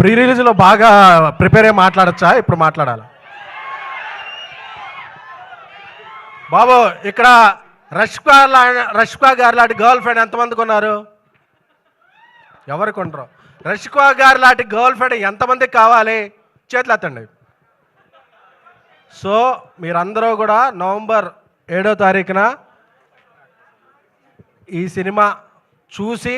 Pre రిలీజ్లో బాగా prepare అయ్యి మాట్లాడచ్చా? ఇప్పుడు మాట్లాడాలి? బాబు ఇక్కడ రష్కా లా రష్కా గారు లాంటి గర్ల్ ఫ్రెండ్ ఎంతమందికి ఉన్నారు? ఎవరికి ఉండరు. రష్కా గారు లాంటి గర్ల్ ఫ్రెండ్ ఎంతమందికి కావాలి? చేతులు ఎత్తండి. సో మీరందరూ కూడా నవంబర్ ఏడో తారీఖున ఈ సినిమా చూసి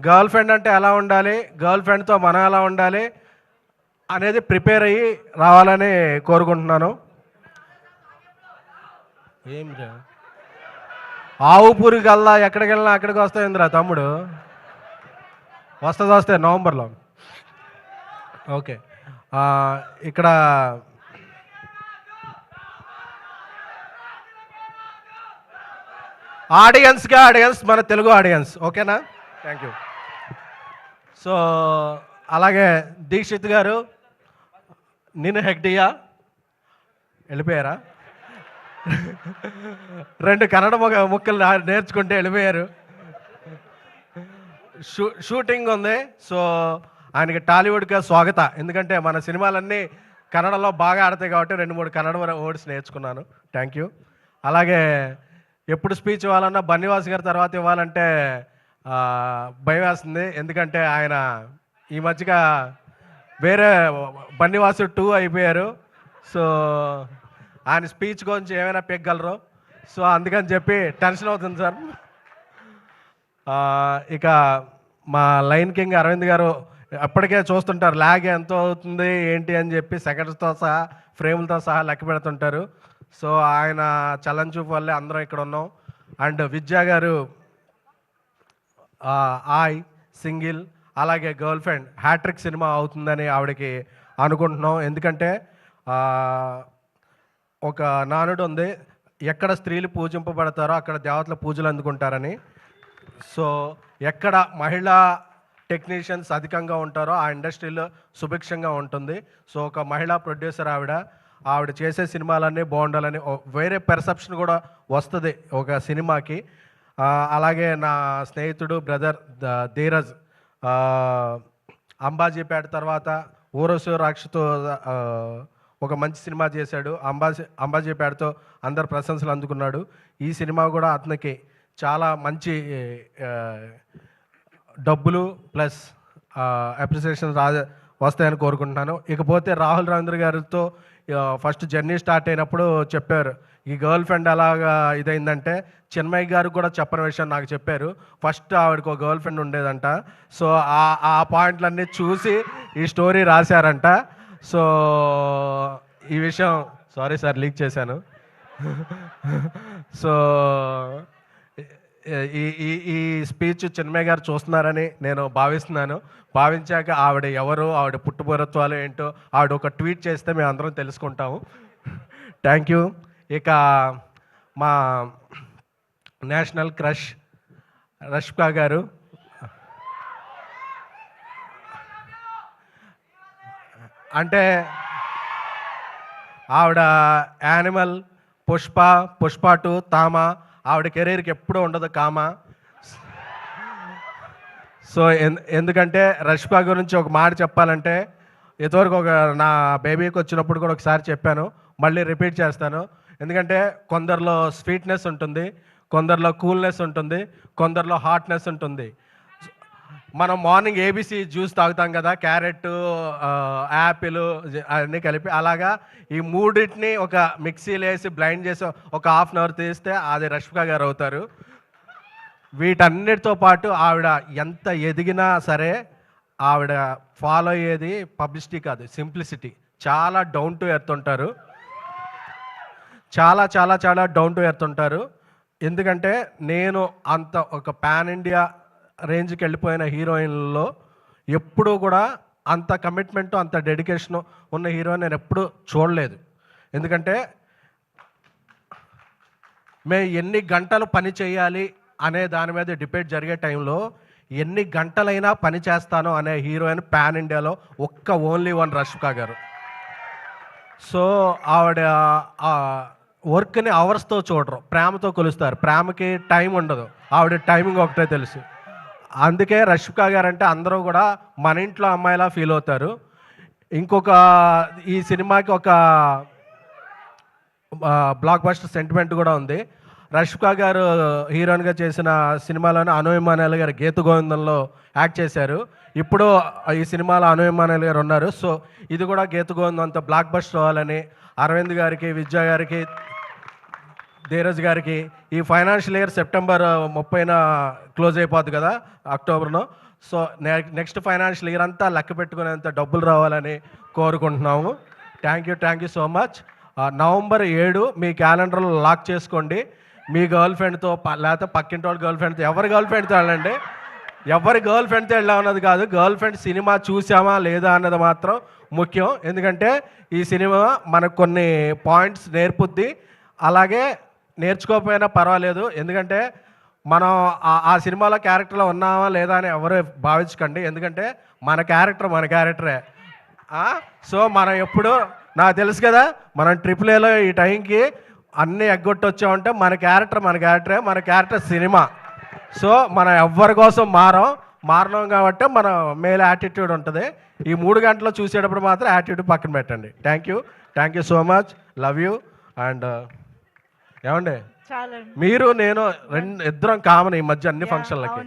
గర్ల్ ఫ్రెండ్ అంటే ఎలా ఉండాలి? గర్ల్ ఫ్రెండ్తో మనం ఎలా ఉండాలి? అనేది ప్రిపేర్ అయ్యి రావాలని కోరుకుంటున్నాను. ఏం రా ఆవు పూరికి వెళ్దా ఎక్కడికి వెళ్ళినా అక్కడికి వస్తాయిందిరా తమ్ముడు? వస్తుంది వస్తే నవంబర్లో. ఓకే. ఇక్కడ ఆడియన్స్గా ఆడియన్స్ మన తెలుగు ఆడియన్స్. ఓకేనా? థ్యాంక్ యూ సో అలాగే దీక్షిత్ గారు నేను హెగ్డియా వెళ్ళిపోయారా? రెండు కన్నడ మొగ ముక్కలు నేర్చుకుంటే వెళ్ళిపోయారు. షూ షూటింగ్ ఉంది. సో ఆయనకి టాలీవుడ్గా స్వాగత. ఎందుకంటే మన సినిమాలన్నీ కన్నడలో బాగా ఆడతాయి కాబట్టి రెండు మూడు కన్నడ వర్డ్స్ నేర్చుకున్నాను. Thank you. అలాగే ఎప్పుడు స్పీచ్ ఇవ్వాలన్నా బన్నివాస్ గారి తర్వాత ఇవ్వాలంటే భయం వేస్తుంది. ఎందుకంటే ఆయన ఈ మధ్యగా వేరే బన్నివాసు టూ అయిపోయారు. సో ఆయన స్పీచ్ గురించి ఏమైనా పెగ్గలరు. సో అందుకని చెప్పి టెన్షన్ అవుతుంది సార్. ఇక మా లైన్ కింగ్ అరవింద్ గారు అప్పటికే చూస్తుంటారు ల్యాగ్ ఎంత అవుతుంది ఏంటి? అని చెప్పి సెకండ్స్తో సహా ఫ్రేములతో సహా లెక్క పెడుతుంటారు. సో ఆయన చలన్ చూపు వల్లే అందరం ఇక్కడ ఉన్నాం. అండ్ విద్యా గారు ఆయ్ సింగిల్ అలాగే గర్ల్ ఫ్రెండ్ హ్యాట్రిక్ సినిమా అవుతుందని ఆవిడకి అనుకుంటున్నాం. ఎందుకంటే ఒక నానుడు ఉంది. ఎక్కడ స్త్రీలు పూజింపబడతారో అక్కడ దేవతల పూజలు అందుకుంటారని. సో ఎక్కడ మహిళా టెక్నీషియన్స్ అధికంగా ఉంటారో ఆ ఇండస్ట్రీలో సుభిక్షంగా ఉంటుంది. సో ఒక మహిళా ప్రొడ్యూసర్ ఆవిడ ఆవిడ చేసే సినిమాలన్నీ బాగుండాలని వేరే పెర్సెప్షన్ కూడా వస్తుంది ఒక సినిమాకి. అలాగే నా స్నేహితుడు బ్రదర్ ద- ధీరజ్ అంబాజీపేట తర్వాత ఊరసు రాక్షతో ఒక మంచి సినిమా చేశాడు. అంబాజీ అంబాజీపేటతో అందరు ప్రశంసలు అందుకున్నాడు. ఈ సినిమా కూడా అతనికి చాలా మంచి డబ్బులు ప్లస్ అప్రిసియేషన్ రా వస్తాయని కోరుకుంటున్నాను. ఇకపోతే రాహుల్ రవీంద్ర గారితో ఫస్ట్ జర్నీ స్టార్ట్ అయినప్పుడు చెప్పారు. ఈ గర్ల్ ఫ్రెండ్ అలాగా ఇదైందంటే చిన్మయ్య గారు కూడా చెప్పని విషయం నాకు చెప్పారు. ఫస్ట్ ఆవిడకి ఒక గర్ల్ ఫ్రెండ్ ఉండేదంట. సో ఆ ఆ పాయింట్లన్నీ చూసి ఈ స్టోరీ రాశారంట. సో ఈ విషయం సారీ సార్ లీక్ చేశాను. సో ఈ ఈ ఈ స్పీచ్ చిన్మయ్య గారు చూస్తున్నారని నేను భావిస్తున్నాను. భావించాక ఆవిడ ఎవరు ఆవిడ పుట్టుపూరత్వాలు ఏంటో ఆవిడ ఒక ట్వీట్ చేస్తే మేము అందరం తెలుసుకుంటాము. Thank you. ఇక మా నేషనల్ క్రష్ రష్కా గారు. అంటే ఆవిడ యానిమల్ పుష్ప పుష్ప టూ తామ. ఆవిడ కెరీర్కి ఎప్పుడూ ఉండదు కామ. సో ఎన్- ఎందుకంటే రష్పా గురించి ఒక మాట చెప్పాలంటే ఇదివరకు ఒక నా బేబీకి వచ్చినప్పుడు కూడా ఒకసారి చెప్పాను. మళ్ళీ రిపీట్ చేస్తాను. ఎందుకంటే కొందరిలో స్వీట్నెస్ ఉంటుంది కొందరిలో కూల్నెస్ ఉంటుంది కొందరిలో హాట్నెస్ ఉంటుంది. మనం మార్నింగ్ ఏబీసీ జ్యూస్ తాగుతాం కదా క్యారెట్ యాపిల్ అన్నీ కలిపి అలాగా ఈ మూడింటిని ఒక మిక్సీలో వేసి బ్లైండ్ చేసి ఒక హాఫ్ అన్ అవర్ తీస్తే అది రష్మిక గారు అవుతారు. వీటన్నిటితో పాటు ఆవిడ ఎంత ఎదిగినా సరే ఆవిడ ఫాలో అయ్యేది పబ్లిసిటీ కాదు సింప్లిసిటీ. చాలా డౌన్ టు ఎర్త్ ఉంటారు. చాలా చాలా చాలా డౌన్ టు ఎర్త్ ఉంటారు. ఎందుకంటే నేను అంత ఒక పాన్ ఇండియా రేంజ్కి వెళ్ళిపోయిన హీరోయిన్లలో ఎప్పుడూ కూడా అంత కమిట్మెంట్ అంత డెడికేషన్ ఉన్న హీరోయిన్ నేను ఎప్పుడూ చూడలేదు. ఎందుకంటే మేము ఎన్ని గంటలు పని చేయాలి అనే దాని మీద డిబేట్ జరిగే టైంలో ఎన్ని గంటలైనా పని చేస్తాను అనే హీరోయిన్ పాన్ ఇండియాలో ఒక్క ఓన్లీ వన్ రష్మిక గారు. సో ఆవిడ వర్క్ని అవర్స్తో చూడరు ప్రేమతో కొలుస్తారు. ప్రేమకి టైం ఉండదు. ఆవిడ టైమింగ్ ఒకటే తెలుసు. అందుకే రష్మిక గారు అంటే అందరూ కూడా మన ఇంట్లో అమ్మాయిలా ఫీల్ అవుతారు. ఇంకొక ఈ సినిమాకి ఒక బ్లాక్ బస్టర్ సెంటిమెంట్ కూడా ఉంది. రష్మిక గారు హీరోయిన్గా చేసిన సినిమాలోనే అనుయమానాలు గారు గీత గోవిందంలో యాక్ట్ చేశారు. ఇప్పుడు ఈ సినిమాలో అనుయమానాలు గారు ఉన్నారు. సో ఇది కూడా గీత గోవిందంతో బ్లాక్ బస్టర్ అవ్వాలని అరవింద్ గారికి విద్యా గారికి ధీరజ్ గారికి ఈ ఫైనాన్షియల్ ఇయర్ సెప్టెంబర్ ముప్పైన క్లోజ్ అయిపోద్ది కదా అక్టోబర్లో. సో నెక్స్ట్ ఫైనాన్షియల్ ఇయర్ అంతా లెక్క పెట్టుకునేంత డబ్బులు రావాలని కోరుకుంటున్నాము. Thank you thank you so much November ఏడు మీ క్యాలెండర్లో లాక్ చేసుకోండి. మీ గర్ల్ ఫ్రెండ్తో లేకపోతే పక్కింటి వాళ్ళ గర్ల్ ఫ్రెండ్తో ఎవరి గర్ల్ ఫ్రెండ్తో వెళ్ళండి. ఎవరి గర్ల్ ఫ్రెండ్తో వెళ్ళామన్నది కాదు గర్ల్ ఫ్రెండ్ సినిమా చూసామా లేదా అన్నది మాత్రం ముఖ్యం. ఎందుకంటే ఈ సినిమా మనకు కొన్ని పాయింట్స్ నేర్పుద్ది. అలాగే నేర్చుకోకపోయినా పర్వాలేదు. ఎందుకంటే మనం ఆ- సినిమాలో క్యారెక్టర్లో ఉన్నామా లేదా అని ఎవరు భావించకండి. ఎందుకంటే మన క్యారెక్టర్ మన క్యారెక్టరే. సో మనం ఎప్పుడు నాకు తెలుసు కదా మనం ట్రిపుల్ ఏలో ఈ టైంకి అన్నీ ఎగ్గొట్టొచ్చామంటే మన క్యారెక్టర్ మన క్యారెక్టరే మన క్యారెక్టర్ సినిమా. సో మనం ఎవ్వరి కోసం మారం మారడం కాబట్టి మన మేల్ యాటిట్యూడ్ ఉంటుంది. ఈ మూడు గంటలు చూసేటప్పుడు మాత్రం యాటిట్యూడ్ పక్కన పెట్టండి. Thank you thank you so much love you and ఏమండి? చాలా మీరు నేను రెండు ఇద్దరం కామన్ ఈ మధ్య అన్ని ఫంక్షన్లకి.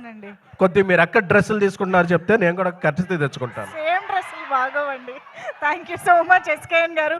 కొద్ది మీరు ఎక్కడ డ్రెస్సులు తీసుకుంటున్నారు చెప్తే నేను కూడా ఖర్చు తెచ్చుకుంటాను. సేమ్ డ్రెస్సులు బాగోవండి. Thank you so much SKN గారు.